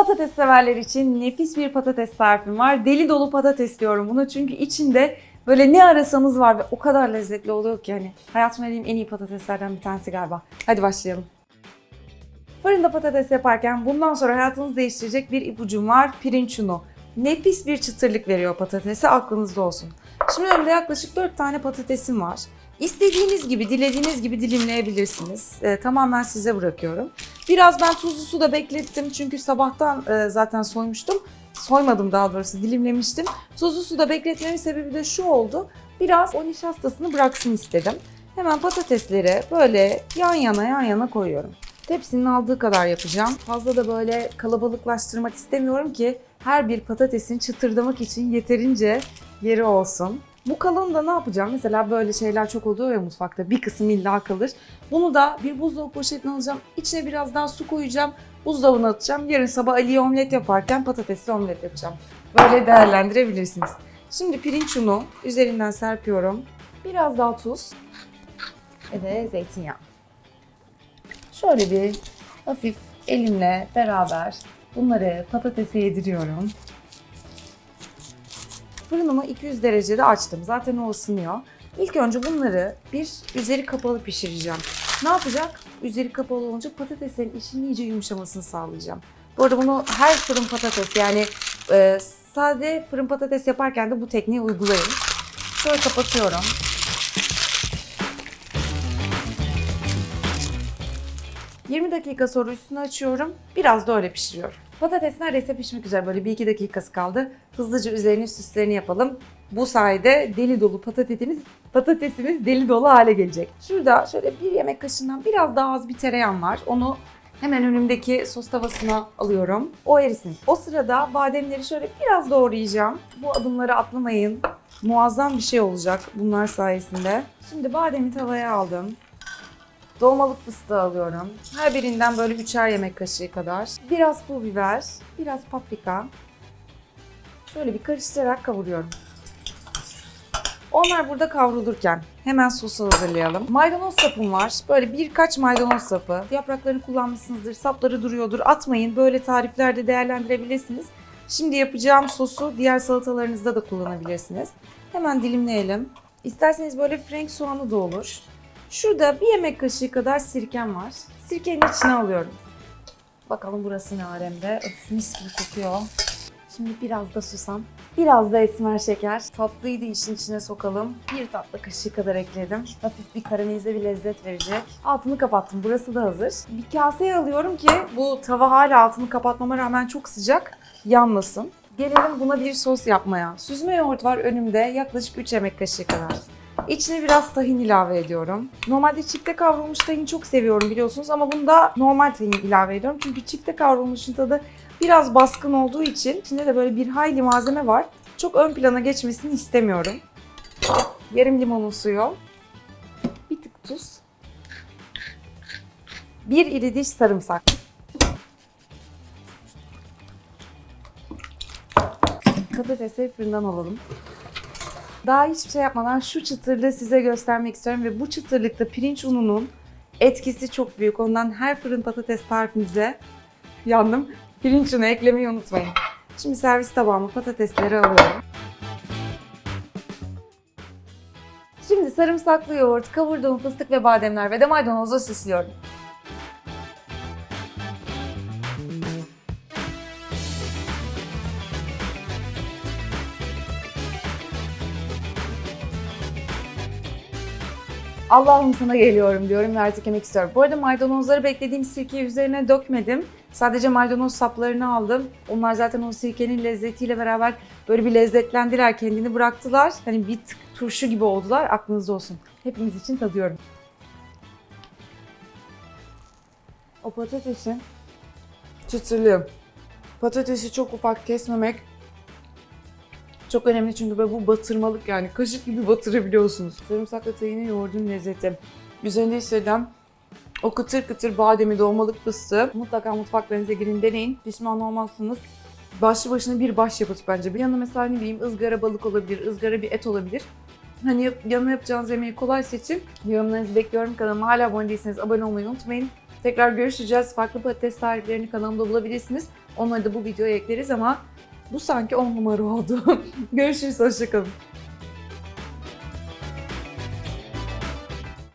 Patates severler için nefis bir patates tarifim var. Deli dolu patates diyorum buna çünkü içinde böyle ne arasanız var ve o kadar lezzetli oluyor ki hani hayatımda yediğim en iyi patateslerden bir tanesi galiba. Hadi başlayalım. Fırında patates yaparken bundan sonra hayatınızı değiştirecek bir ipucum var. Pirinç unu. Nefis bir çıtırlık veriyor patatese aklınızda olsun. Şimdi önümde yaklaşık 4 tane patatesim var. İstediğiniz gibi, dilediğiniz gibi dilimleyebilirsiniz. Ee, tamamen size bırakıyorum. Biraz ben tuzlu suda beklettim çünkü sabahtan e, zaten soymuştum. Soymadım daha doğrusu, dilimlemiştim. Tuzlu suda bekletmemin sebebi de şu oldu. Biraz o nişastasını bıraksın istedim. Hemen patatesleri böyle yan yana yan yana koyuyorum. Tepsinin aldığı kadar yapacağım. Fazla da böyle kalabalıklaştırmak istemiyorum ki her bir patatesin çıtırdamak için yeterince yeri olsun. Bu kalın da ne yapacağım? Mesela böyle şeyler çok oluyor ya mutfakta. Bir kısım illa kalır. Bunu da bir buzdolabı poşetine alacağım. İçine biraz daha su koyacağım. Buzdolabına atacağım. Yarın sabah Ali'ye omlet yaparken patatesli omlet yapacağım. Böyle değerlendirebilirsiniz. Şimdi pirinç unu üzerinden serpiyorum. Biraz daha tuz ve de zeytinyağı. Şöyle bir hafif elimle beraber bunları patatese yediriyorum. Fırınımı 200 derecede açtım. Zaten o ısınıyor. İlk önce bunları bir üzeri kapalı pişireceğim. Ne yapacak? Üzeri kapalı olunca patateslerin içinin iyice yumuşamasını sağlayacağım. Bu arada bunu her fırın patates yani e, sade fırın patates yaparken de bu tekniği uygulayın. Şöyle kapatıyorum. ...20 dakika sonra üstünü açıyorum. Biraz da öyle pişiriyorum. Patates neredeyse pişmek üzere. Böyle bir iki dakikası kaldı. Hızlıca üzerini süslerini yapalım. Bu sayede deli dolu patatesimiz, patatesimiz deli dolu hale gelecek. Şurada şöyle bir yemek kaşığından biraz daha az bir tereyağım var. Onu hemen önümdeki sos tavasına alıyorum. O erisin. O sırada bademleri şöyle biraz doğrayacağım. Bu adımları atlamayın. Muazzam bir şey olacak bunlar sayesinde. Şimdi bademi tavaya aldım. Dolmalık fıstığı alıyorum. Her birinden böyle üçer yemek kaşığı kadar. Biraz pul biber, biraz paprika. Şöyle bir karıştırarak kavuruyorum. Onlar burada kavrulurken hemen sosu hazırlayalım. Maydanoz sapım var. Böyle birkaç maydanoz sapı. Yapraklarını kullanmışsınızdır, sapları duruyordur. Atmayın. Böyle tariflerde değerlendirebilirsiniz. Şimdi yapacağım sosu diğer salatalarınızda da kullanabilirsiniz. Hemen dilimleyelim. İsterseniz böyle frank soğanı da olur. Şurada bir yemek kaşığı kadar sirkem var. Sirkenin içine alıyorum. Bakalım burası ne alemde. Öf mis gibi kokuyor. Şimdi biraz da susam. Biraz da esmer şeker. Tatlıyı da işin içine sokalım. Bir tatlı kaşığı kadar ekledim. Hafif bir karamelize bir lezzet verecek. Altını kapattım. Burası da hazır. Bir kaseye alıyorum ki bu tava hala altını kapatmama rağmen çok sıcak. Yanmasın. Gelelim buna bir sos yapmaya. Süzme yoğurt var önümde. Yaklaşık 3 yemek kaşığı kadar. İçine biraz tahin ilave ediyorum. Normalde çifte kavrulmuş tahin çok seviyorum biliyorsunuz ama bunda normal tahin ilave ediyorum. Çünkü çifte kavrulmuşun tadı biraz baskın olduğu için içinde de böyle bir hayli malzeme var. Çok ön plana geçmesini istemiyorum. Yarım limonun suyu. Bir tık tuz. Bir iri diş sarımsak. Patatesi fırından alalım. Daha hiçbir şey yapmadan şu çıtırlığı size göstermek istiyorum ve bu çıtırlıkta pirinç ununun etkisi çok büyük. Ondan her fırın patates tarifinize yandım. Pirinç unu eklemeyi unutmayın. Şimdi servis tabağıma patatesleri alıyorum. Şimdi sarımsaklı yoğurt, kavurduğum fıstık ve bademler ve de maydanozla süslüyorum. Allah'ım sana geliyorum diyorum ve artık yemek istiyorum. Bu arada maydanozları beklediğim sirkeyi üzerine dökmedim. Sadece maydanoz saplarını aldım. Onlar zaten o sirkenin lezzetiyle beraber böyle bir lezzetlendiler, kendini bıraktılar. Hani bir tık turşu gibi oldular. Aklınızda olsun. Hepiniz için tadıyorum. O patatesin çıtırlığı. Patatesi çok ufak kesmemek çok önemli çünkü böyle bu batırmalık yani kaşık gibi batırabiliyorsunuz. Sarımsakla tahinli yoğurdun lezzeti. Üzerinde hisseden o kıtır kıtır bademi dolmalık fıstığı. Mutlaka mutfaklarınıza girin deneyin. Pişman olmazsınız. Başlı başına bir başyapıt bence. Bir yanına mesela ne bileyim ızgara balık olabilir, ızgara bir et olabilir. Hani yanına yapacağınız yemeği kolay seçin. Yorumlarınızı bekliyorum. Kanalıma hala abone değilseniz abone olmayı unutmayın. Tekrar görüşeceğiz. Farklı patates tariflerini kanalımda bulabilirsiniz. Onları da bu videoya ekleriz ama bu sanki 10 numara oldu. Görüşürüz, hoşçakalın.